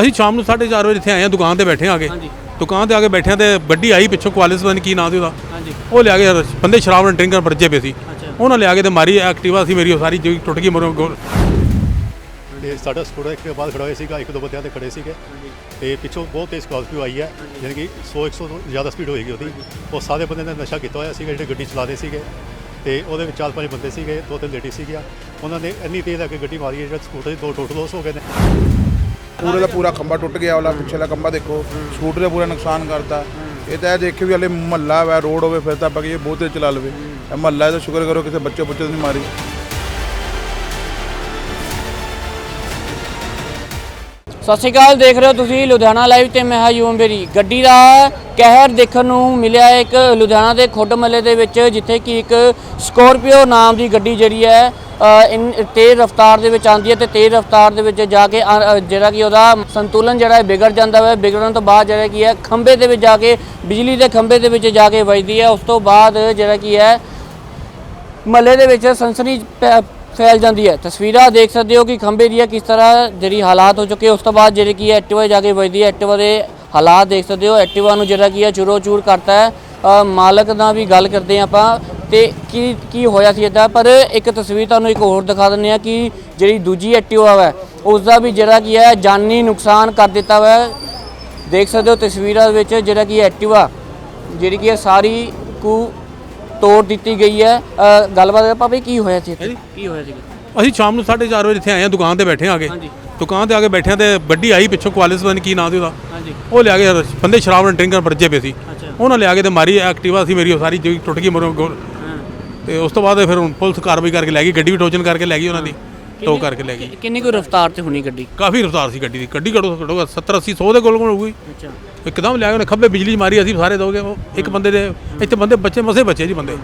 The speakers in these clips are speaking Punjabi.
ਅਸੀਂ ਸ਼ਾਮ ਨੂੰ 4:30 ਵਜੇ ਇੱਥੇ ਆਏ ਆ ਦੁਕਾਨ ਤੇ ਬੈਠੇ ਆ ਕੇ ਹਾਂਜੀ। ਦੁਕਾਨ ਤੇ ਆ ਕੇ ਬੈਠਿਆਂ ਤੇ ਗੱਡੀ ਆਈ ਪਿੱਛੋਂ ਕੁਆਲਿਸ ਪਤਾ ਨਹੀਂ ਕੀ ਨਾਂ ਸੀ ਉਹਦਾ। ਹਾਂਜੀ। ਉਹ ਲਿਆ ਕੇ ਬੰਦੇ ਸ਼ਰਾਬ ਨਾਲ ਡਰਿੰਕ ਕਰ ਵਰਜੇ ਪਏ ਸੀ। ਉਹਨਾਂ ਲਿਆ ਕੇ ਤੇ ਮਾਰੀ ਐਕਟਿਵਾ ਸੀ ਮੇਰੀ ਉਹ ਸਾਰੀ ਜਿਹੜੀ ਟੁੱਟ ਗਈ ਮਰੋ ਤੇ ਸਾਡਾ ਸਕੂਟਰ ਇੱਕ ਦੇ ਬਾਅਦ ਖੜਾ ਹੋਇਆ ਸੀਗਾ ਇੱਕ ਦੋ ਬੰਦਿਆਂ ਤੇ ਖੜੇ ਸੀਗੇ। ਤੇ ਪਿੱਛੋਂ ਬਹੁਤ ਤੇਜ਼ ਸਕਾਰਪੀਓ ਆਈ ਹੈ ਯਾਨੀ ਕਿ 100 100 ਤੋਂ ਜ਼ਿਆਦਾ ਸਪੀਡ ਹੋਏਗੀ ਉਹਦੀ। ਉਹ ਸਾਰੇ ਬੰਦੇ ਨੇ ਨਸ਼ਾ ਕੀਤਾ ਹੋਇਆ ਸੀਗਾ ਜਿਹੜੇ ਗੱਡੀ ਚਲਾ ਰਹੇ ਸੀਗੇ। ਤੇ ਉਹਦੇ ਵਿੱਚ ਚਾਰ ਪੰਜ ਬੰਦੇ ਸੀਗੇ ਦੋ ਤਿੰਨ ਲੇਡੀ ਸੀਗੀਆਂ। ਉਹਨਾਂ ਨੇ ਇੰਨੀ ਤੇਜ਼ ਆ ਕੇ ਗੱਡੀ ਮਾਰੀ ਹੈ ਜਿਹੜਾ ਸਕੂਟਰ ਦੇ ਦੋ ਟੋਟਲ ਲੋਸ ਹੋ ਗਏ ਨੇ। ਪੂਰੇ ਦਾ ਪੂਰਾ ਖੰਭਾ ਟੁੱਟ ਗਿਆ ਵਾਲਾ ਪਿਛਲਾ ਖੰਭਾ ਦੇਖੋ, ਸਕੂਟਰ ਦਾ ਪੂਰਾ ਨੁਕਸਾਨ ਕਰਤਾ। ਇਹ ਤਾਂ ਇਹ ਦੇਖੇ ਵੀ ਹਲੇ ਮਹੱਲਾ ਵਾ, ਰੋਡ ਹੋਵੇ, ਫਿਰ ਤਾਂ ਆਪਾਂ ਇਹ ਬਹੁਤ ਚਲਾ ਲਵੇ। ਮਹੱਲਾ ਹੈ ਸ਼ੁਕਰ ਕਰੋ ਕਿਸੇ ਬੱਚੇ ਬੁੱਚੇ ਨਹੀਂ ਮਾਰੀ। ਸਤਿ ਸ਼੍ਰੀ ਅਕਾਲ, ਦੇਖ ਰਹੇ ਹੋ ਤੁਸੀਂ ਲੁਧਿਆਣਾ ਲਾਈਵ ਤੇ ਮੈਂ ਹਾਂ ਯੂਮ ਬੇਰੀ। ਗੱਡੀ ਦਾ ਕਹਿਰ ਦੇਖਣ ਨੂੰ ਮਿਲਿਆ ਇੱਕ ਲੁਧਿਆਣਾ ਦੇ ਖੁੱਡ ਮੱਲੇ ਦੇ ਵਿੱਚ, ਜਿੱਥੇ ਕਿ ਇੱਕ ਸਕੋਰਪੀਓ ਨਾਮ ਦੀ ਗੱਡੀ ਜਿਹੜੀ ਹੈ ਤੇਜ਼ ਰਫ਼ਤਾਰ ਦੇ ਵਿੱਚ ਆਉਂਦੀ ਹੈ ਤੇ ਤੇਜ਼ ਰਫ਼ਤਾਰ ਦੇ ਵਿੱਚ ਜਾ ਕੇ ਅ, ਜਿਹੜਾ ਕਿ ਉਹਦਾ ਸੰਤੁਲਨ ਜਿਹੜਾ ਹੈ ਵਿਗੜ ਜਾਂਦਾ ਹੈ। ਵਿਗੜਨ ਤੋਂ ਬਾਅਦ ਜਿਹੜਾ ਕੀ ਹੈ ਖੰਭੇ ਦੇ ਵਿੱਚ ਜਾ ਕੇ ਬਿਜਲੀ ਦੇ ਖੰਭੇ ਦੇ ਵਿੱਚ ਜਾ ਕੇ ਵੱਜਦੀ ਹੈ। ਉਸ ਤੋਂ ਬਾਅਦ ਜਿਹੜਾ ਕੀ ਹੈ ਮਹੱਲੇ ਦੇ ਵਿੱਚ ਸਨਸਨੀ ਪੈ- ਫੈਲ ਜਾਂਦੀ ਹੈ। ਤਸਵੀਰਾਂ ਦੇਖ ਸਕਦੇ ਹੋ ਕਿ ਖੰਭੇ ਦੀਆਂ ਕਿਸ ਤਰ੍ਹਾਂ ਜਿਹੜੀ ਹਾਲਾਤ ਹੋ ਚੁੱਕੇ। ਉਸ ਤੋਂ ਬਾਅਦ ਜਿਹੜੇ ਕੀ ਹੈ ਐਕਟਿਵਾ ਜਾ ਕੇ ਵੱਜਦੀ ਹੈ। ਐਕਟਿਵਾ ਦੇ ਹਾਲਾਤ ਦੇਖ ਸਕਦੇ ਹੋ। ਐਕਟਿਵਾ ਨੂੰ ਜਿਹੜਾ ਕੀ ਹੈ ਚੂਰੋ ਚੂਰ ਕਰਤਾ ਹੈ। ਮਾਲਕ ਨਾਲ ਵੀ ਗੱਲ ਕਰਦੇ ਹਾਂ ਆਪਾਂ। ਤੇ ਕੀ ਕੀ ਹੋਇਆ ਸੀ ਇਦਾਂ ਪਰ ਇੱਕ ਤਸਵੀਰ ਤੁਹਾਨੂੰ ਇੱਕ ਹੋਰ ਦਿਖਾ ਦਿੰਦੇ ਆ ਕਿ ਜਿਹੜੀ ਦੂਜੀ ਐਕਟਿਵਾ ਹੈ ਉਸ ਦਾ ਵੀ ਜਿਹੜਾ ਕੀ ਹੈ ਜਾਨੀ ਨੁਕਸਾਨ ਕਰ ਦਿੱਤਾ ਹੋਇਆ ਦੇਖ ਸਕਦੇ ਹੋ ਤਸਵੀਰਾਂ ਵਿੱਚ ਜਿਹੜਾ ਕਿ ਐਕਟਿਵਾ ਜਿਹੜੀ ਕਿ ਹੈ ਸਾਰੀ ਕੁ ਤੋੜ ਦਿੱਤੀ ਗਈ ਹੈ। ਅ, ਗੱਲਬਾਤ ਆਪਾਂ ਵੀ ਕੀ ਹੋਇਆ ਸੀ ਇੱਥੇ? ਕੀ ਹੋਇਆ ਸੀਗਾ? ਅਸੀਂ ਸ਼ਾਮ ਨੂੰ 4:30 ਵਜੇ ਇੱਥੇ ਆਏ ਆ ਦੁਕਾਨ ਤੇ ਬੈਠੇ ਆ ਕੇ ਹਾਂਜੀ। ਦੁਕਾਨ ਤੇ ਆ ਕੇ ਬੈਠਿਆਂ ਤੇ ਗੱਡੀ ਆਈ ਪਿੱਛੋਂ ਕੁਆਲਿਸ ਨਹੀਂ ਕੀ ਨਾਂ ਸੀ ਉਹਦਾ। ਹਾਂਜੀ। ਉਹ ਲਿਆ ਕੇ ਬੰਦੇ ਸ਼ਰਾਬ ਨਾਲ ਡਰਿੰਕ ਕਰ ਵਰਜੇ ਪਏ ਸੀ। ਅੱਛਾ। ਉਹਨਾਂ ਲਿਆ ਕੇ ਤੇ ਮਾਰੀ ਐਕਟਿਵਾ ਸੀ ਮੇਰੀ ਉਹ ਸਾਰੀ ਜਿਹੜੀ ਟੁੱਟ ਗਈ ਮਰੋ ਤੇ ਉਸ ਤੋਂ ਬਾਅਦ ਫਿਰ ਹੁਣ ਪੁਲਿਸ ਕਾਰਵਾਈ ਕਰਕੇ ਲੈ ਗਈ ਗੱਡੀ ਵੀ ਟੋਚਨ ਕਰਕੇ ਲੈ ਗਈ ਉਹਨਾਂ ਦੀ ਟੋ ਕਰਕੇ ਲੈ ਗਈ। ਕਿੰਨੀ ਕੁ ਰਫ਼ਤਾਰ ਤੇ ਹੋਣੀ ਗੱਡੀ? ਕਾਫੀ ਰਫਤਾਰ ਸੀ ਗੱਡੀ ਦੀ ਗੱਡੀ ਘੜੋ ਘੜੋ 70 80 100 ਦੇ ਕੋਲ ਕੋਲ ਹੋਊਗੀ। ਅੱਛਾ। ਇੱਕਦਮ ਲਿਆ ਉਹਨੇ ਖੱਬੇ ਬਿਜਲੀ ਮਾਰੀ ਅਸੀਂ ਸਾਰੇ ਦੋਗੇ ਉਹ ਇੱਕ ਬੰਦੇ ਦੇ ਇੱਥੇ ਬੰਦੇ ਬੱਚੇ ਮਸੇ ਬੱਚੇ ਜੀ ਬੰਦੇ।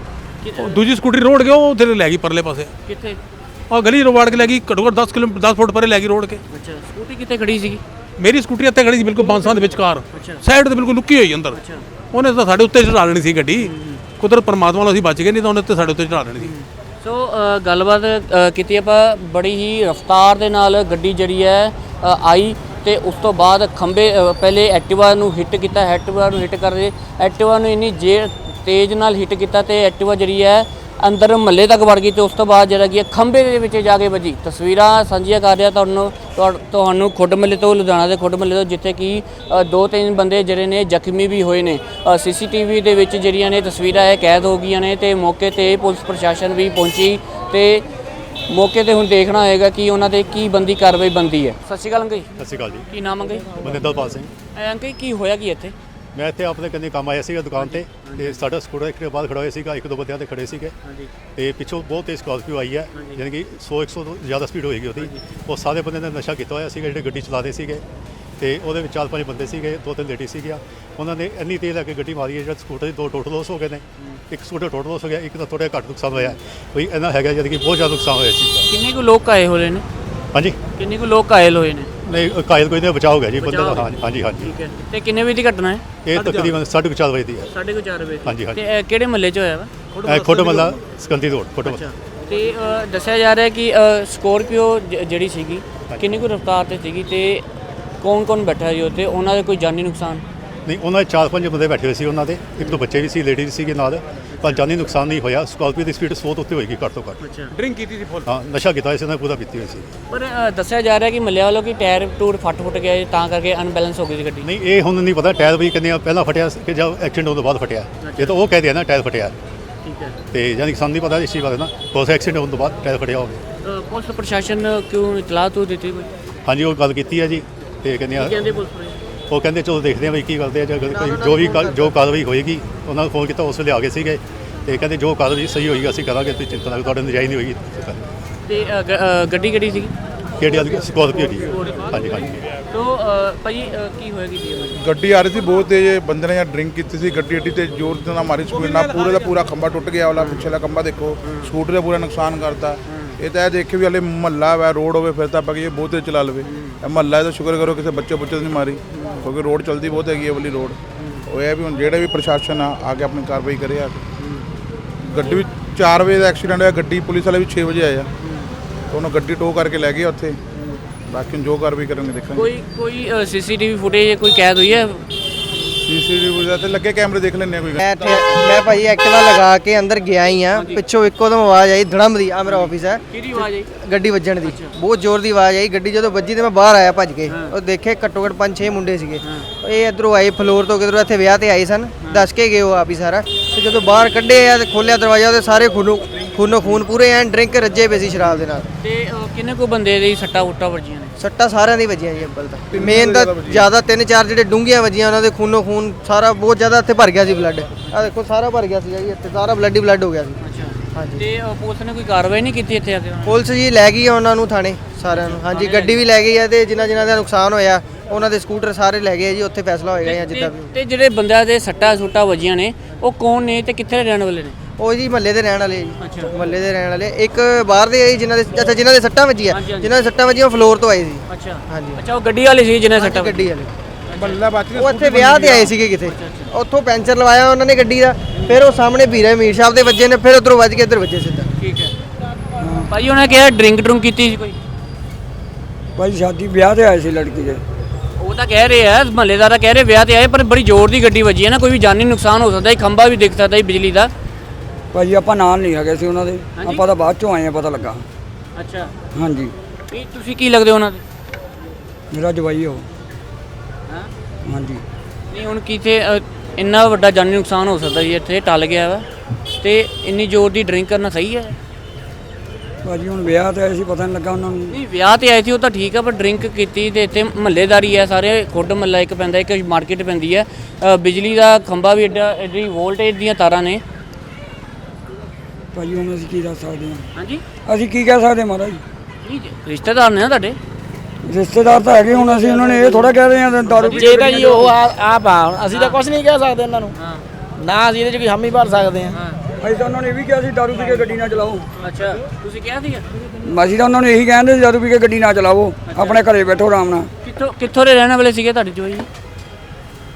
ਉਹ ਦੂਜੀ ਸਕੂਟਰੀ ਰੋੜ ਕੇ ਉਹ ਉੱਥੇ ਲੈ ਗਈ ਪਰਲੇ ਪਾਸੇ। ਕਿੱਥੇ? ਉਹ ਗਲੀ ਰੋੜ ਕੇ ਲੈ ਗਈ ਘੱਟੋ ਘੱਟ 10 ਕਿਲੋਮੀਟਰ 10 ਫੁੱਟ ਪਰੇ ਲੈ ਗਈ ਰੋੜ ਕੇ। ਅੱਛਾ ਸਕੂਟੀ ਕਿੱਥੇ ਖੜੀ ਸੀਗੀ? ਮੇਰੀ ਸਕੂਟਰੀ ਇੱਥੇ ਖੜੀ ਸੀ ਬਿਲਕੁਲ ਬਾਂਸਾਂ ਦੇ ਵਿਚਕਾਰ। ਸਾਈਡ ਤੇ ਬਿਲਕੁਲ ਲੁੱਕੀ ਹੋਈ ਅੰਦਰ। ਉਹਨੇ ਤਾਂ ਸਾਡੇ ਉੱਤੇ ਚੜਾ ਲੈਣੀ ਸੀ ਗੱਡੀ। ਕੁਦਰਤ ਪਰਮਾਤਮਾ ਨਾਲ ਅਸੀਂ ਬਚ ਗਏ ਨਹੀਂ ਤਾਂ ਉਹਨੇ ਉੱਤੇ ਸਾਡੇ ਉੱਤੇ ਚੜਾ ਲੈਣੀ ਸੀ। ਸੋ ਅ, ਗੱਲਬਾਤ ਅ, ਕੀਤੀ ਆਪਾਂ ਬੜੀ ਹੀ ਰਫ਼ਤਾਰ ਦੇ ਨਾਲ ਗੱਡੀ ਜਿਹੜੀ ਹੈ ਅ, ਆਈ ਤੇ ਉਸ ਤੋਂ ਬਾਅਦ ਖੰਬੇ ਅ, ਪਹਿਲੇ ਐਕਟਿਵਾ ਨੂੰ ਹਿੱਟ ਕੀਤਾ ਐਕਟਿਵਾ ਨੂੰ ਹਿੱਟ ਕਰਦੇ ਐਕਟਿਵਾ ਨੂੰ ਇੰਨੀ ਜੇ ਤੇਜ਼ ਨਾਲ ਹਿੱਟ ਕੀਤਾ ਤੇ ਐਕਟਿਵਾ ਜਿਹੜੀ ਹੈ ਅੰਦਰ ਮੱਲੇ ਤੱਕ ਵੜ ਗਈ ਤੇ ਉਸ ਤੋਂ ਬਾਅਦ ਜਿਹੜਾ ਕੀ ਖੰਬੇ ਦੇ ਵਿੱਚ ਜਾ ਕੇ ਵੱਜੀ। ਤਸਵੀਰਾਂ ਸਾਂਝੀਆਂ ਕਰ ਰਿਹਾ ਤੁਹਾਨੂੰ ਤੁਹਾ- ਤੁਹਾਨੂੰ ਖੁੱਡ ਮੱਲੇ ਤੋਂ ਲੁਧਿਆਣਾ ਦੇ ਖੁੱਡ ਮੱਲੇ ਤੋਂ ਜਿੱਥੇ ਕਿ ਦੋ ਤਿੰਨ ਬੰਦੇ ਜਿਹੜੇ ਨੇ ਜ਼ਖਮੀ ਵੀ ਹੋਏ ਨੇ। ਸੀਸੀਟੀਵੀ ਦੇ ਵਿੱਚ ਜਿਹੜੀਆਂ ਨੇ ਤਸਵੀਰਾਂ ਇਹ ਕੈਦ ਹੋ ਗਈਆਂ ਨੇ ਤੇ ਮੌਕੇ ਤੇ ਪੁਲਿਸ ਪ੍ਰਸ਼ਾਸਨ ਵੀ ਪਹੁੰਚੀ ਤੇ ਮੌਕੇ ਤੇ ਹੁਣ ਦੇਖਣਾ ਹੋਏਗਾ ਕਿ ਉਹਨਾਂ ਤੇ ਕੀ ਬੰਦੀ ਕਾਰਵਾਈ ਬੰਦੀ ਹੈ। ਸਤਿ ਸ਼੍ਰੀ ਅਕਾਲ ਅੰਕਲ ਜੀ। ਸਤਿ ਸ਼੍ਰੀ ਅਕਾਲ ਜੀ। ਕੀ ਨਾਮ ਅੰਕਲ ਜੀ? ਮਨਿੰਦਰਪਾਲ ਸਿੰਘ। ਅੰਕਲ ਜੀ, ਕੀ ਹੋਇਆ ਕੀ ਇੱਥੇ? ਮੈਂ ਇੱਥੇ ਆਪਣੇ ਕੰਨੇ ਕੰਮ ਆਇਆ ਸੀਗਾ ਦੁਕਾਨ ਤੇ ਤੇ ਸਾਡਾ ਸਕੂਟਰ ਇੱਕ ਦੇ ਬਾਅਦ ਖੜਾ ਹੋਇਆ ਸੀਗਾ ਇੱਕ ਦੋ ਬੰਦਿਆਂ ਤੇ ਖੜੇ ਸੀਗੇ। ਹਾਂਜੀ। ਤੇ ਪਿੱਛੋਂ ਬਹੁਤ ਤੇਜ਼ ਸਕਾਰਪੀਓ ਆਈ ਹੈ ਯਾਨੀ ਕਿ 100 100 ਤੋਂ ਜ਼ਿਆਦਾ ਸਪੀਡ ਹੋਏਗੀ ਉਹਦੀ। ਉਹ ਸਾਰੇ ਬੰਦੇ ਨੇ ਨਸ਼ਾ ਕੀਤਾ ਹੋਇਆ ਸੀਗਾ ਜਿਹੜੇ ਗੱਡੀ ਚਲਾ ਰਹੇ ਸੀਗੇ। ਤੇ ਉਹਦੇ ਵਿੱਚ ਚਾਰ ਪੰਜ ਬੰਦੇ ਸੀਗੇ ਦੋ ਤਿੰਨ ਲੇਡੀ ਸੀਗੀਆਂ। ਉਹਨਾਂ ਨੇ ਇੰਨੀ ਤੇਜ਼ ਆ ਕੇ ਗੱਡੀ ਮਾਰੀ ਹੈ ਜਿਹੜਾ ਸਕੂਟਰ ਦੇ ਦੋ ਟੋਟਲ ਲੋਸ ਹੋ ਗਏ ਨੇ। ਇੱਕ ਸਕੂਟਰ ਟੋਟਲ ਲੋਸ ਹੋ ਗਿਆ ਇੱਕ ਤਾਂ ਥੋੜ੍ਹਾ ਘੱਟ ਨੁਕਸਾਨ ਹੋਇਆ। ਕੋਈ ਇੰਨਾ ਹੈਗਾ ਯਾਨੀ ਕਿ ਬਹੁਤ ਜ਼ਿਆਦਾ ਨੁਕਸਾਨ ਹੋਇਆ ਸੀ ਕਿੰਨੇ ਕੁ ਲੋਕ ਘਾਇਲ ਹੋਏ ਨੇ? ਹਾਂਜੀ। ਕਿੰਨੇ ਕੁ ਲੋਕ ਘਾਇਲ ਹੋਏ ਨੇ? ਨਹੀਂ ਕਾਇਲ ਕੋਈ ਨਹੀਂ ਬਚਾਅ ਹੋ ਗਿਆ ਜੀ ਬੰਦੇ ਦਾ। ਹੋ ਹਾਂਜੀ ਹਾਂਜੀ ਠੀਕ ਹੈ। ਤੇ ਕਿੰਨੇ ਵਜੇ ਦੀ ਘਟਨਾ ਹੈ? ਇਹ ਤਕਰੀਬਨ 4:30 ਵਜੇ ਦੀ ਹੈ। ਸਾਢੇ ਕੁ ਚਾਰ ਵਜੇ ਦੀ। ਹਾਂਜੀ, ਹਾਂਜੀ। ਤੇ ਇਹ ਕਿਹੜੇ ਮਹੱਲੇ 'ਚ ਹੋਇਆ ਵਾ? ਇਹ ਖੋਟੋ ਮੱਲਾ ਸਕੰਦੀ ਰੋਡ ਖੋਟੋ ਅੱਛਾ। ਤੇ ਅ, ਦੱਸਿਆ ਜਾ ਰਿਹਾ ਕਿ ਅ, ਸਕੋਰਪੀਓ ਜ- ਜਿਹੜੀ ਸੀਗੀ ਕਿੰਨੀ ਕੁ ਰਫ਼ਤਾਰ ਤੇ ਸੀਗੀ ਤੇ ਕੌਣ ਕੌਣ ਬੈਠਾ ਸੀ ਉੱਤੇ ਉਹਨਾਂ ਦਾ ਕੋਈ ਜਾਨੀ ਨੁਕਸਾਨ? ਨਹੀਂ ਉਹਨਾਂ ਦੇ ਚਾਰ ਪੰਜ ਬੰਦੇ ਬੈਠੇ ਹੋਏ ਸੀ ਉਹਨਾਂ ਦੇ ਇੱਕ ਦੋ ਬੱਚੇ ਵੀ ਸੀ ਲੇਡੀ ਵੀ ਸੀਗੇ ਨਾਲ ਪਰ ਜਾਨੀ ਨੁਕਸਾਨ ਨਹੀਂ ਹੋਇਆ ਸਕਾਰਪੀਓ ਦੀ ਸਪੀਡ 100 ਤੋਂ ਉੱਤੇ ਹੋਏਗੀ ਘੱਟ ਤੋਂ ਘੱਟ। ਅੱਛਾ। ਡਰਿੰਕ ਕੀਤੀ ਸੀ ਫੁੱਲ ਹਾਂ ਨਸ਼ਾ ਕੀਤਾ ਸੀ ਉਹਨਾਂ ਨੇ ਪੂਰਾ ਪੀਤੀ ਹੋਈ ਸੀ। ਪਰ ਅ, ਦੱਸਿਆ ਜਾ ਰਿਹਾ ਕਿ ਮੱਲੇ ਵਾਲੋ ਕਿ ਟਾਇਰ ਟੂਰ ਫੱਟ ਫੁੱਟ ਗਿਆ ਤਾਂ ਕਰਕੇ ਅਨਬੈਲੈਂਸ ਹੋ ਗਈ ਸੀ ਗੱਡੀ? ਨਹੀਂ ਇਹ ਹੁਣ ਨਹੀਂ ਪਤਾ ਟਾਇਰ ਵੀ ਕਿੰਨੇ ਆ, ਪਹਿਲਾਂ ਫਟਿਆ ਸੀ ਕਿ ਜਾਂ ਐਕਸੀਡੈਂਟ ਹੋਣ ਤੋਂ ਬਾਅਦ ਫਟਿਆ। ਇਹ ਤਾਂ ਉਹ ਕਹਦੇ ਆ ਨਾ ਟਾਇਰ ਫਟਿਆ। ਠੀਕ ਹੈ। ਤੇ ਜਾਨੀ ਸਾਨੂੰ ਨਹੀਂ ਪਤਾ ਇਸ ਚੀਜ਼ ਬਾਰੇ ਨਾ ਕੋਸ ਐਕਸੀਡੈਂਟ ਹੋਣ ਤੋਂ ਬਾਅਦ ਟਾਇਰ ਫਟਿਆ ਹੋਵੇ। ਅ, ਪੁਲਿਸ ਪ੍ਰਸ਼ਾਸਨ ਕਿਉਂ ਇਤਲਾਹ ਤੂੰ ਦਿੱਤੀ? ਕੋਈ ਹਾਂਜੀ ਉਹ ਗੱਲ ਕੀਤੀ ਹੈ ਜੀ ਤੇ ਕਹਿੰਦੇ ਆ ਕਹਿੰਦੇ ਪੁਲਿਸ ਪ੍ਰਸ਼ਾਸਨ? ਉਹ ਕਹਿੰਦੇ ਚਲੋ ਦੇਖਦੇ ਆ ਵੀ ਕੀ ਕਰਦੇ ਆ ਜੇ ਅਗਰ ਕੋਈ ਜੋ ਵੀ ਕਾ- ਜੋ ਕਾਰਵਾਈ ਹੋਏਗੀ ਉਹਨਾਂ ਨੂੰ ਫੋਨ ਕੀਤਾ ਉਸ ਵੇਲੇ ਆ ਗਏ ਸੀਗੇ। ਤੇ ਕਹਿੰਦੇ ਜੋ ਕਾਰਵਾਈ ਸਹੀ ਹੋਏਗੀ ਅਸੀਂ ਕਰਾਂਗੇ ਤੁਸੀਂ ਚਿੰਤਾ ਨਾ ਕਰੋ ਤੁਹਾਡੇ ਨਜਾਇਜ਼ ਨਹੀਂ ਹੋਏਗੀ। ਕਰੋ। ਤੇ ਅ, ਗ- ਅ, ਗੱਡੀ ਕਿਹੜੀ ਸੀਗੀ? ਕਿਹੜੀ ਵਾਲੀ ਸਕੋਰਪੀਓ ਜੀ। ਹਾਂਜੀ ਹਾਂਜੀ। ਤੋ ਅ, ਅ, ਕੀ ਹੋਏਗੀ ਜੀ? ਗੱਡੀ ਆ ਰਹੀ ਸੀ ਬਹੁਤ ਤੇਜ਼ ਬੰਦੇ ਨੇ ਜਾਂ ਡਰਿੰਕ ਕੀਤੀ ਸੀ ਗੱਡੀ ਅੱਡੀ ਤੇ ਜ਼ੋਰ ਦੇ ਨਾਲ ਮਾਰੀ ਸਪੀਡ ਨਾਲ ਪੂਰੇ ਦਾ ਪੂਰਾ ਖੰਭਾ ਟੁੱਟ ਗਿਆ ਵਾਲਾ ਪਿਛਲਾ ਖੰਭਾ ਦੇਖੋ ਸਕੂਟਰ ਦਾ ਪੂਰਾ ਨੁਕਸਾਨ ਕਰਤਾ। ਇਹ ਤਾਂ ਇਹ ਦੇਖੇ ਵੀ ਹਲੇ ਮਹੱਲਾ ਵਾ, ਰੋਡ ਹੋਵੇ ਫਿਰ ਤਾਂ ਆਪਾਂ ਇਹ ਬਹੁਤ ਤੇਜ਼ ਚਲਾ ਲਵੇ। ਇਹ ਮਹੱਲਾ ਹੈ ਤਾਂ ਸ਼ੁਕਰ ਕਰੋ ਕਿਸੇ ਬੱਚੇ ਬੁੱਚੇ ਨਹੀਂ ਮਾਰੀ, ਕਿਉਂਕਿ ਰੋਡ ਚਲਦੀ ਬਹੁਤ ਹੈਗੀ ਹੈ ਵਾਲੀ ਰੋਡ। ਉਹ ਇਹ ਵੀ ਹੁਣ ਜਿਹੜੇ ਵੀ ਪ੍ਰਸ਼ਾਸਨ ਆ ਆ ਕੇ ਆਪਣੀ ਕਾਰਵਾਈ ਕਰੇ ਆ ਕੇ। ਗੱਡੀ ਵੀ 4 ਵਜੇ ਦਾ ਐਕਸੀਡੈਂਟ ਹੋਇਆ, ਗੱਡੀ ਪੁਲਿਸ ਵਾਲੇ ਵੀ 6 ਵਜੇ ਆਏ ਆ। ਤੇ ਉਹਨੂੰ ਗੱਡੀ ਟੋ ਕਰਕੇ ਲੈ ਗਏ ਉੱਥੇ। ਬਾਕੀ ਹੁਣ ਜੋ ਕਾਰਵਾਈ ਕਰਨਗੇ ਦੇਖਾਂਗੇ। ਕੋਈ ਕੋਈ ਸੀਸੀਟੀਵੀ ਫੁਟੇਜ ਕੋਈ ਕੈਦ ਹੋਈ ਹੈ? ਸੀਸੀਟੀਵੀ ਤੇ ਲੱਗੇ ਕੈਮਰੇ ਦੇਖ ਲੈਣੇ ਕੋਈ ਮੈਂ ਇੱਥੇ ਮੈਂ ਭਾਈ ਐਕਟਿਵਾ ਲਗਾ ਕੇ ਅੰਦਰ ਗਿਆ ਹੀ ਆ। ਪਿੱਛੋਂ ਇੱਕੋ ਦਮ ਆਵਾਜ਼ ਆਈ ਧੜਮ ਦੀ। ਆ ਮੇਰਾ ਆਫਿਸ ਹੈ ਕਿਹਦੀ ਆਵਾਜ਼ ਆਈ? ਗੱਡੀ ਵੱਜਣ ਦੀ। ਬਹੁਤ ਜ਼ੋਰ ਦੀ ਆਵਾਜ਼ ਆਈ। ਗੱਡੀ ਜਦੋਂ ਵੱਜੀ ਤੇ ਮੈਂ ਬਾਹਰ ਆਇਆ ਭੱਜ ਕੇ। ਉਹ ਦੇਖੇ ਘੱਟੋ ਘੱਟ 5-6 ਮੁੰਡੇ ਸੀਗੇ। ਇਹ ਇਧਰੋਂ ਆਏ ਫਲੋਰ ਤੋਂ ਕਿਧਰੋਂ ਇੱਥੇ ਵਿਆਹ ਤੇ ਆਏ ਸਨ। ਦੱਸ ਕੇ ਗਏ ਉਹ ਆਪ ਹੀ ਸਾਰਾ। ਤੇ ਜਦੋਂ ਬਾਹਰ ਕੱਢੇ ਆ ਤੇ ਖੋਲਿਆ ਦਰਵਾਜ਼ਾ ਤੇ ਸਾਰੇ ਖੂਨੋ ਖੂਨੋ ਖੂਨ ਪੂਰੇ ਐਨ ਡਰਿੰਕ ਰੱਜੇ ਪਏ ਸੀ ਸ਼ਰਾਬ ਦੇ ਨਾਲ। ਤੇ ਕਿੰਨੇ ਕੋ ਬੰਦੇ ਦੀ ਸੱਟਾ ਉੱਟਾ ਵੱਜੀਆਂ ਨੇ? ਸੱਟਾਂ ਸਾਰਿਆਂ ਦੀ ਵੱਜੀਆਂ ਜੀ ਅੱਬਲ ਤਾਂ। ਮੇਨ ਤਾਂ ਜ਼ਿਆਦਾ ਤਿੰਨ ਚਾਰ ਜਿਹੜੇ ਡੂੰਘੀਆਂ ਵੱਜੀਆਂ ਉਹਨਾਂ ਦੇ ਖੂਨੋ ਖੂਨ ਸਾਰਾ ਬਹੁਤ ਜ਼ਿਆਦਾ ਇੱਥੇ ਭਰ ਗਿਆ ਸੀ ਬਲੱਡ ਆ ਦੇਖੋ ਸਾਰਾ ਭਰ ਗਿਆ ਸੀ ਜੀ ਇੱਥੇ ਸਾਰਾ ਬਲੱਡ ਹੀ ਬਲੱਡ ਹੋ ਗਿਆ ਸੀ। ਅੱਛਾ। ਹਾਂਜੀ। ਤੇ ਪੁਲਿਸ ਨੇ ਕੋਈ ਕਾਰਵਾਈ ਨਹੀਂ ਕੀਤੀ ਇੱਥੇ ਆ ਕੇ? ਪੁਲਿਸ ਜੀ ਲੈ ਗਈ ਆ ਉਹਨਾਂ ਨੂੰ ਥਾਣੇ ਸਾਰਿਆਂ ਨੂੰ। ਹਾਂਜੀ ਗੱਡੀ ਵੀ ਲੈ ਗਈ ਆ ਤੇ ਜਿਨ੍ਹਾਂ ਜਿਨ੍ਹਾਂ ਦਾ ਨੁਕਸਾਨ ਹੋਇਆ ਉਹਨਾਂ ਦੇ ਸਕੂਟਰ ਸਾਰੇ ਲੈ ਗਏ ਆ ਜੀ ਉੱਥੇ ਫੈਸਲਾ ਹੋਏਗਾ ਜਾਂ ਜਿੱਦਾਂ ਵੀ। ਤੇ ਜਿਹੜੇ ਬੰਦਿਆਂ ਦੇ ਸੱਟਾ ਸੁੱਟਾ ਵੱਜੀਆਂ ਨੇ ਉਹ ਕੌਣ ਨੇ ਤੇ ਕਿੱਥੇ ਰਹਿਣ ਵਾਲੇ ਨੇ? ਉਹ ਜੀ ਮਹੱਲੇ ਦੇ ਰਹਿਣ ਵਾਲੇ ਆ ਜੀ। ਮਹੱਲੇ ਦੇ ਰਹਿਣ ਵਾਲੇ। ਇੱਕ ਬਾਹਰ ਦੇ ਆ ਜੀ ਜਿਨ੍ਹਾਂ ਦੇ ਅੱਛਾ ਜਿਨ੍ਹਾਂ ਦੇ ਸੱਟਾਂ ਵੱਜੀਆਂ। ਹਾਂਜੀ, ਹਾਂਜੀ। ਜਿਨ੍ਹਾਂ ਦੇ ਸੱਟਾਂ ਵੱਜੀਆਂ ਉਹ ਫਲੋਰ ਤੋਂ ਆਏ ਸੀ। ਅੱਛਾ। ਹਾਂਜੀ। ਅੱਛਾ ਉਹ ਗੱਡੀ ਵਾਲੇ ਸੀ ਜਿਹਨੇ ਸੱਟਾ ਗੱਡੀ ਵਾਲੇ। ਬੱਲਾ ਬਾਤ ਉਹ ਇੱਥੇ ਵਿਆਹ ਤੇ ਆਏ ਸੀਗੇ ਕਿਤੇ। ਉੱਥੋਂ ਪੈਂਚਰ ਲਵਾਇਆ ਉਹਨਾਂ ਨੇ ਗੱਡੀ ਦਾ। ਫਿਰ ਉਹ ਸਾਹਮਣੇ ਵੀਰੇ ਮੀਰ ਸਾਹਿਬ ਦੇ ਵੱਜੇ ਨੇ ਫਿਰ ਉਧਰੋਂ ਵੱਜ ਕੇ ਇੱਧਰ ਵੱਜੇ ਸਿੱਧਾ। ਠੀਕ ਹੈ। ਭਾਈ ਉਹਨੇ ਕਿਹਾ ਡਰਿੰਕ ਡਰੁੰਕ ਕੀਤੀ ਸੀ ਕੋਈ? ਭਾਈ ਸ਼ਾਦੀ ਵਿਆਹ ਤੇ ਆਏ ਸੀ ਲੜਕੀ ਦੇ। ਉਹ ਤਾਂ ਕਹਿ ਰਹੇ ਆ ਮਹੱਲੇਦਾਰ ਤਾਂ ਕਹਿ ਰਹੇ ਵਿਆਹ ਤੇ ਆਏ ਪਰ ਬੜੀ ਜ਼ੋਰ ਦੀ ਗੱਡੀ ਵੱਜੀ ਹੈ ਨਾ ਕੋਈ ਵੀ ਜਾਨੀ ਨੁਕਸਾਨ ਹੋ ਸਕਦਾ ਹੈ ਖੰਭਾ ਵੀ ਦਿਖ ਸਕਦਾ ਹੈ ਬਿਜਲੀ ਦਾ। ਭਾਈ ਆਪਾਂ ਨਾਲ ਨਹੀਂ ਹੈਗੇ ਸੀ ਉਹਨਾਂ ਦੇ। ਹਾਂਜੀ। ਆਪਾਂ ਤਾਂ ਬਾਅਦ ਚੋਂ ਆਏ ਆ ਪਤਾ ਲੱਗਾ। ਅੱਛਾ। ਹਾਂਜੀ। ਇਹ ਤੁਸੀਂ ਕੀ ਲੱਗਦੇ ਹੋ ਉਹਨਾਂ ਦੇ? ਮੇਰਾ ਜਵਾਈ ਉਹ। ਹਾਂ? ਹਾਂਜੀ। ਨਹੀਂ ਹੁਣ ਕਿਤੇ ਅ, ਇੰਨਾ ਵੱਡਾ ਜਾਨੀ ਨੁਕਸਾਨ ਹੋ ਸਕਦਾ ਜੀ ਇੱਥੇ ਟਲ ਗਿਆ ਵਾ। ਤੇ ਇੰਨੀ ਜ਼ੋਰ ਦੀ ਡਰਿੰਕ ਕਰਨਾ ਸਹੀ ਹੈ? ਭਾਜੀ ਹੁਣ ਵਿਆਹ ਤੇ ਆਏ ਸੀ ਪਤਾ ਨਹੀਂ ਲੱਗਾ ਉਹਨਾਂ ਨੂੰ। ਨਹੀਂ ਵਿਆਹ ਤੇ ਆਏ ਸੀ ਉਹ ਤਾਂ ਠੀਕ ਆ ਪਰ ਡਰਿੰਕ ਕੀਤੀ ਤੇ ਇੱਥੇ ਮਹੱਲੇਦਾਰੀ ਹੈ ਸਾਰੇ ਖੁੱਡ ਮਹੱਲਾ ਇੱਕ ਪੈਂਦਾ ਇੱਕ ਮਾਰਕੀਟ ਪੈਂਦੀ ਹੈ ਅ, ਬਿਜਲੀ ਦਾ ਖੰਭਾ ਵੀ ਐਡਾ ਐਡੀ ਵੋਲਟੇਜ ਦੀਆਂ ਤਾਰਾਂ ਨੇ। ਭਾਜੀ ਹੁਣ ਅਸੀਂ ਕੀ ਦੱਸ ਸਕਦੇ ਹਾਂ? ਹਾਂਜੀ। ਅਸੀਂ ਕੀ ਕਹਿ ਸਕਦੇ ਮਹਾਰਾਜ? ਨਹੀਂ ਜੀ, ਰਿਸ਼ਤੇਦਾਰ ਨੇ ਨਾ ਤੁਹਾਡੇ? ਰਿਸ਼ਤੇਦਾਰ ਤਾਂ ਹੈਗੇ ਹੁਣ ਅਸੀਂ ਉਹਨਾਂ ਨੇ ਇਹ ਥੋੜਾ ਕਹਿ ਰਹੇ ਹਾਂ ਦਾਰੂ ਪੀ ਜੇ ਤਾਂ ਜੀ ਉਹ ਆ- ਆਪ ਆ ਅਸੀਂ ਤਾਂ ਕੁਝ ਨਹੀਂ ਕਹਿ ਸਕਦੇ ਉਹਨਾਂ ਨੂੰ। ਹਾਂ। ਨਾ ਅਸੀਂ ਇਹਦੇ ਚ ਕੋਈ ਹਾਮੀ ਭਰ ਸਕਦੇ ਹਾਂ। ਹਾਂ। ਅਸੀਂ ਤਾਂ ਉਹਨਾਂ ਨੇ ਇਹ ਵੀ ਕਿਹਾ ਸੀ ਦਾਰੂ ਪੀ ਕੇ ਗੱਡੀ ਨਾ ਚਲਾਓ। ਅੱਛਾ ਤੁਸੀਂ ਕਿਹਾ ਸੀਗਾ? ਅਸੀਂ ਤਾਂ ਉਹਨਾਂ ਨੂੰ ਇਹੀ ਕਹਿੰਦੇ ਸੀ ਦਾਰੂ ਪੀ ਕੇ ਗੱਡੀ ਨਾ ਚਲਾਓ ਆਪਣੇ ਘਰੇ ਬੈਠੋ ਆਰਾਮ ਨਾਲ। ਕਿੱਥੋਂ ਕਿੱਥੋਂ ਦੇ ਰਹਿਣ ਵਾਲੇ ਸੀਗੇ ਤੁਹਾਡੇ ਜੋਈ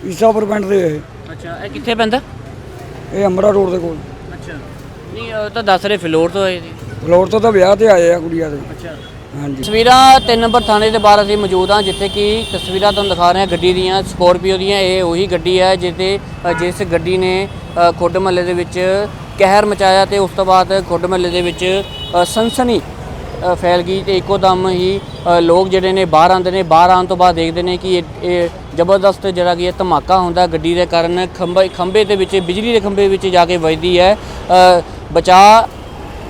ਈਸਾਪੁਰ ਪਿੰਡ ਦੇ ਇਹ। ਅੱਛਾ ਇਹ ਕਿੱਥੇ ਪੈਂਦਾ? ਇਹ ਅੰਮੜਾ ਰੋਡ ਦੇ ਕੋਲ। ਅੱਛਾ। ਨਹੀਂ ਉਹ ਤਾਂ ਦੱਸ ਰਹੇ ਫਲੋਰ ਤੋਂ ਆਏ ਸੀ। ਫਲੋਰ ਤੋਂ ਤਾਂ ਵਿਆਹ ਤੇ ਆਏ ਆ ਕੁੜੀਆਂ ਦੇ। ਅੱਛਾ। ਹਾਂਜੀ। ਤਸਵੀਰਾਂ 3 ਨੰਬਰ ਥਾਣੇ ਦੇ ਬਾਹਰ ਅਸੀਂ ਮੌਜੂਦ ਹਾਂ ਜਿੱਥੇ ਕਿ ਤਸਵੀਰਾਂ ਤੁਹਾਨੂੰ ਦਿਖਾ ਰਹੇ ਹਾਂ ਗੱਡੀ ਦੀਆਂ ਸਕੋਰਪੀਓ ਦੀਆਂ ਇਹ ਉਹੀ ਗੱਡੀ ਹੈ ਜਿਹਦੇ ਜਿਸ ਗੱਡੀ ਨੇ ਖੁੱਡ ਮਹੱਲੇ ਦੇ ਵਿੱਚ ਕਹਿਰ ਮਚਾਇਆ ਤੇ ਉਸ ਤੋਂ ਬਾਅਦ ਖੁੱਡ ਮਹੱਲੇ ਦੇ ਵਿੱਚ ਸਨਸਨੀ ਫੈਲ ਗਈ ਤੇ ਇੱਕੋ ਦਮ ਹੀ ਲੋਕ ਜਿਹੜੇ ਨੇ ਬਾਹਰ ਆਉਂਦੇ ਨੇ ਬਾਹਰ ਆਉਣ ਤੋਂ ਬਾਅਦ ਦੇਖਦੇ ਨੇ ਕਿ ਇਹ ਜ਼ਬਰਦਸਤ ਜਿਹੜਾ ਕਿ ਇਹ ਧਮਾਕਾ ਹੁੰਦਾ ਗੱਡੀ ਦੇ ਕਾਰਨ ਖੰਭੇ ਖੰਭੇ ਦੇ ਵਿੱਚ ਬਿਜਲੀ ਦੇ ਖੰਭੇ ਵਿੱਚ ਜਾ ਕੇ ਵੱਜਦੀ ਹੈ। ਅ, ਬਚਾਅ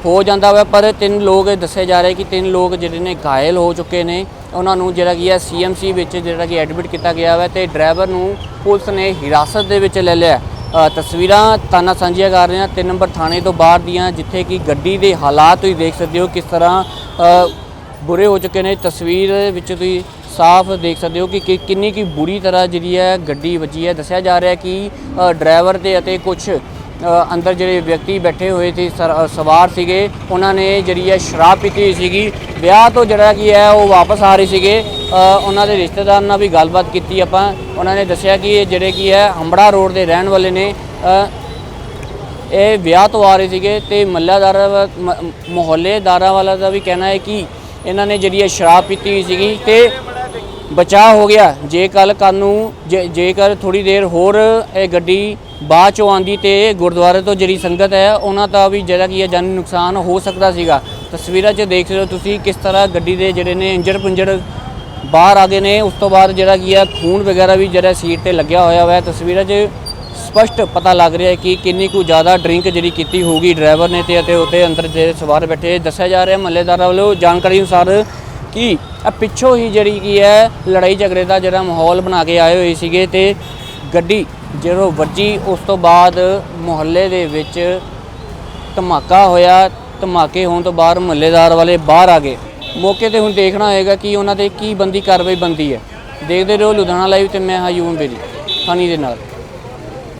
ਹੋ ਜਾਂਦਾ ਵਾ ਪਰ ਤਿੰਨ ਲੋਕ ਦੱਸੇ ਜਾ ਰਹੇ ਕਿ ਤਿੰਨ ਲੋਕ ਜਿਹੜੇ ਨੇ ਘਾਇਲ ਹੋ ਚੁੱਕੇ ਨੇ। ਉਹਨਾਂ ਨੂੰ ਜਿਹੜਾ ਕੀ ਹੈ ਸੀਐਮਸੀ ਵਿੱਚ ਜਿਹੜਾ ਕਿ ਐਡਮਿਟ ਕੀਤਾ ਗਿਆ ਵਾ ਤੇ ਡਰਾਈਵਰ ਨੂੰ ਪੁਲਿਸ ਨੇ ਹਿਰਾਸਤ ਦੇ ਵਿੱਚ ਲੈ ਲਿਆ। ਤਸਵੀਰਾਂ ਤਾਨਾ ਸਾਂਝੀਆਂ ਕਰ ਰਹੇ ਹਾਂ। ਤਿੰਨ ਨੰਬਰ ਥਾਣੇ ਤੋਂ ਬਾਹਰ ਦੀਆਂ ਜਿੱਥੇ ਕਿ ਗੱਡੀ ਦੇ ਹਾਲਾਤ ਤੁਸੀਂ ਦੇਖ ਸਕਦੇ ਹੋ ਕਿਸ ਤਰ੍ਹਾਂ ਬੁਰੇ ਹੋ ਚੁੱਕੇ ਨੇ, ਤਸਵੀਰ ਵਿੱਚ ਤੁਸੀਂ ਸਾਫ਼ ਦੇਖ ਸਕਦੇ ਹੋ ਕਿ ਕਿੰਨੀ ਕੀ ਬੁਰੀ ਤਰ੍ਹਾਂ ਜਿਹੜੀ ਹੈ ਗੱਡੀ ਵੱਜੀ ਹੈ। ਦੱਸਿਆ ਜਾ ਰਿਹਾ ਕਿ ਡਰਾਈਵਰ 'ਤੇ ਅਤੇ ਕੁਝ ਅੰਦਰ ਜਿਹੜੇ ਵਿਅਕਤੀ ਬੈਠੇ ਹੋਏ ਸੀ ਸਵਾਰ ਸੀਗੇ, ਉਹਨਾਂ ਨੇ ਜਿਹੜੀ ਹੈ ਸ਼ਰਾਬ ਪੀਤੀ ਹੋਈ ਸੀਗੀ। ਵਿਆਹ ਤੋਂ ਜਿਹੜਾ ਕੀ ਹੈ, ਉਹ ਵਾਪਸ ਆ ਰਹੇ ਸੀਗੇ। ਉਹਨਾਂ ਦੇ ਰਿਸ਼ਤੇਦਾਰ ਨਾਲ ਵੀ ਗੱਲਬਾਤ ਕੀਤੀ ਆਪਾਂ। ਉਹਨਾਂ ਨੇ ਦੱਸਿਆ ਕਿ ਇਹ ਜਿਹੜੇ ਕੀ ਹੈ, ਹੰਬੜਾ ਰੋਡ ਦੇ ਰਹਿਣ ਵਾਲੇ ਨੇ। ਇਹ ਵਿਆਹ ਤੋਂ ਆ ਰਹੇ ਸੀਗੇ ਤੇ ਮੱਲਾਦਾਰ ਮੁਹੱਲੇਦਾਰਾਂ ਵਾਲਾ ਦਾ ਵੀ ਕਹਿਣਾ ਹੈ ਕਿ ਇਹਨਾਂ ਨੇ ਜਿਹੜੀ ਹੈ ਸ਼ਰਾਬ ਪੀਤੀ ਹੋਈ ਸੀਗੀ ਤੇ ਬਚਾਅ ਹੋ ਗਿਆ। ਜੇ ਕੱਲ ਕੱਲ ਨੂੰ ਜੇ- ਜੇਕਰ ਥੋੜੀ ਦੇਰ ਹੋਰ ਇਹ ਗੱਡੀ ਬਾਅਦ ਚੋਂ ਆਂਦੀ ਤੇ ਗੁਰਦੁਆਰੇ ਤੋਂ ਜਿਹੜੀ ਸੰਗਤ ਹੈ, ਉਹਨਾਂ ਦਾ ਵੀ ਜਿਹੜਾ ਕੀ ਹੈ ਜਾਨੀ ਨੁਕਸਾਨ ਹੋ ਸਕਦਾ ਸੀਗਾ। ਤਸਵੀਰਾਂ 'ਚ ਦੇਖ ਰਹੇ ਹੋ ਤੁਸੀਂ ਕਿਸ ਤਰ੍ਹਾਂ ਗੱਡੀ ਦੇ ਜਿਹੜੇ ਨੇ ਇੰਜਰ ਪੁੰਜਰ ਬਾਹਰ ਆ ਗਏ ਨੇ। ਉਸ ਤੋਂ ਬਾਅਦ ਜਿਹੜਾ ਕੀ ਹੈ, ਖੂਨ ਵਗੈਰਾ ਵੀ ਜਿਹੜਾ ਸੀਟ ਤੇ ਲੱਗਿਆ ਹੋਇਆ ਹੋਇਆ ਤਸਵੀਰਾਂ 'ਚ ਸਪਸ਼ਟ ਪਤਾ ਲੱਗ ਰਿਹਾ ਹੈ ਕਿ ਕਿੰਨੀ ਕੁ ਜ਼ਿਆਦਾ ਡਰਿੰਕ ਜਿਹੜੀ ਕੀਤੀ ਹੋਊਗੀ ਡਰਾਈਵਰ ਨੇ ਤੇ ਅਤੇ ਉਹਦੇ ਅੰਦਰ ਜਿਹੜੇ ਸਵਾਰ ਬੈਠੇ ਦੱਸਿਆ ਜਾ ਰਿਹਾ ਮਹੱਲੇਦਾਰਾਂ ਵੱਲੋਂ ਜਾਣਕਾਰੀ ਅਨੁਸਾਰ ਕਿ ਇਹ ਪਿੱਛੋਂ ਹੀ ਜਿਹੜੀ ਕੀ ਹੈ, ਲੜਾਈ ਝਗੜੇ ਦਾ ਜਿਹੜਾ ਮਾਹੌਲ ਬਣਾ ਕੇ ਆਏ ਹੋਏ ਸੀਗੇ ਤੇ ਗੱਡੀ ਜਦੋਂ ਵੱਜੀ, ਉਸ ਤੋਂ ਬਾਅਦ ਮੁਹੱਲੇ ਦੇ ਵਿੱਚ ਧਮਾਕਾ ਹੋਇਆ। ਧਮਾਕੇ ਹੋਣ ਤੋਂ ਬਾਅਦ ਮਹੱਲੇਦਾਰ ਵਾਲੇ ਬਾਹਰ ਆ ਗਏ। ਮੌਕੇ ਤੇ ਹੁਣ ਦੇਖਣਾ ਹੋਏਗਾ ਕਿ ਉਹਨਾਂ ਤੇ ਕੀ ਬੰਦੀ ਕਾਰਵਾਈ ਬੰਦੀ ਹੈ। ਦੇਖਦੇ ਰਹੋ ਲੁਧਿਆਣਾ ਲਾਈਵ ਤੇ ਮੈਂ ਹਾਂ ਯੂਮ ਬੇਰੀ ਫਨੀ ਦੇ ਨਾਲ।